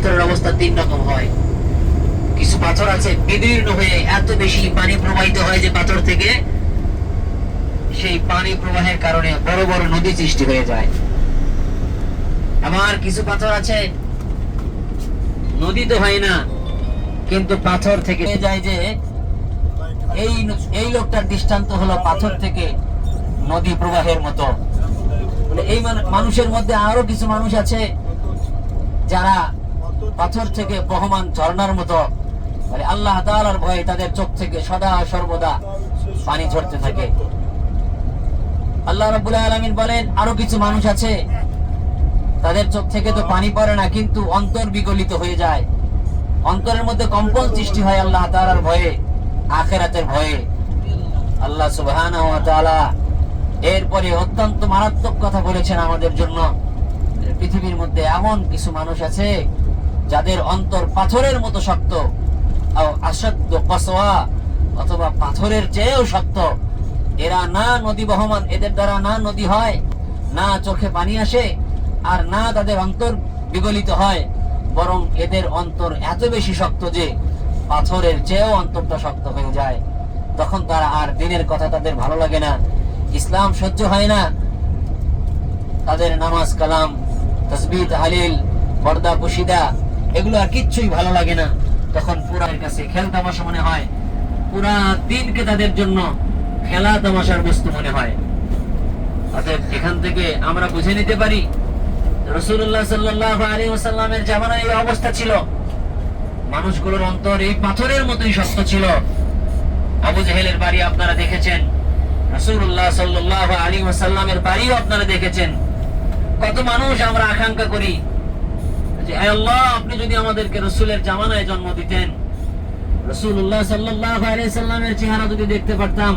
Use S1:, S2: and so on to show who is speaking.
S1: পাথরের অবস্থা তিন রকম হয়। কিছু পাথর আছে বিদীর্ণ হয়ে এত বেশি পানি প্রবাহিত হয় যে পাথর থেকে সেই পানি প্রবাহের কারণে বড় বড় নদী সৃষ্টি হয়ে যায়। আবার কিছু পাথর আছে, নদী তো হয় না, কিন্তু পাথর থেকে যায় যে এই এই লোকটার দৃষ্টান্ত হলো পাথর থেকে নদী প্রবাহের মতো। এই মানুষের মধ্যে আরও কিছু মানুষ আছে যারা পাথর থেকে বহমান ঝর্ণার মতো। মানে আল্লাহ তাআলার ভয়ে তাদের চোখ থেকে সদা সর্বদা পানি ঝরতে থাকে। আল্লাহ রাব্বুল আলামিন বলেন, আরও কিছু মানুষ আছে, তাদের চোখ থেকে তো পানি পড়ে না, কিন্তু অন্তর বিগলিত হয়ে যায়। অন্তরের মধ্যে কম্পন সৃষ্টি হয় আল্লাহ তাআলার ভয়ে, আখেরাতের ভয়ে। আল্লাহ তাআলা এরপরে অত্যন্ত মারাত্মক কথা বলেছেন আমাদের জন্য। পৃথিবীর মধ্যে এমন কিছু মানুষ আছে যাদের অন্তর পাথরের মতো শক্ত আসাদ্য কসওয়া অথবা পাথরের চেয়েও শক্ত, এরা না নদী বহমান, এদের দ্বারা না নদী হয়, না চোখে পানি আসে, আর না তাদের অন্তর বিগলিত হয়, বরং এদের অন্তর এত বেশি শক্ত যে পাথরের চেয়েও অন্তরটা শক্ত হয়ে যায়। তখন তারা আর দিনের কথা তাদের ভালো লাগে না, ইসলাম সহ্য হয় না। তাদের নামাজ কালাম, তসবিহ, তাহলিল, পর্দা পুশিদা এগুলো আর কিচ্ছুই ভালো লাগে না। তখন পুরার কাছে খেল তামাশা মনে হয়। পুরা দিনকে তাদের জন্য খেলা তামাশার বস্তু মনে হয়। অতএব এখান থেকে আমরা বুঝে নিতে পারি রসুল্লাহ সাল্লাহ আলী ওসাল্লামের জামানায় এই অবস্থা ছিল। মানুষগুলোর অন্তর এই পাথরের মতোই শক্ত ছিল। আবু জেহেলের বাড়ি আপনারা দেখেছেন, রাসূলুল্লাহ সাল্লাল্লাহু আলাইহি ওয়াসাল্লামের বাড়িও আপনারা দেখেছেন। কত মানুষ আমরা আকাঙ্ক্ষা করি যে আল্লাহ, আপনি যদি আমাদেরকে রসুলের জামানায় জন্ম দিতেন রসুল্লাহ সাল্লাহ আলাইহি সাল্লামের চেহারা যদি দেখতে পারতাম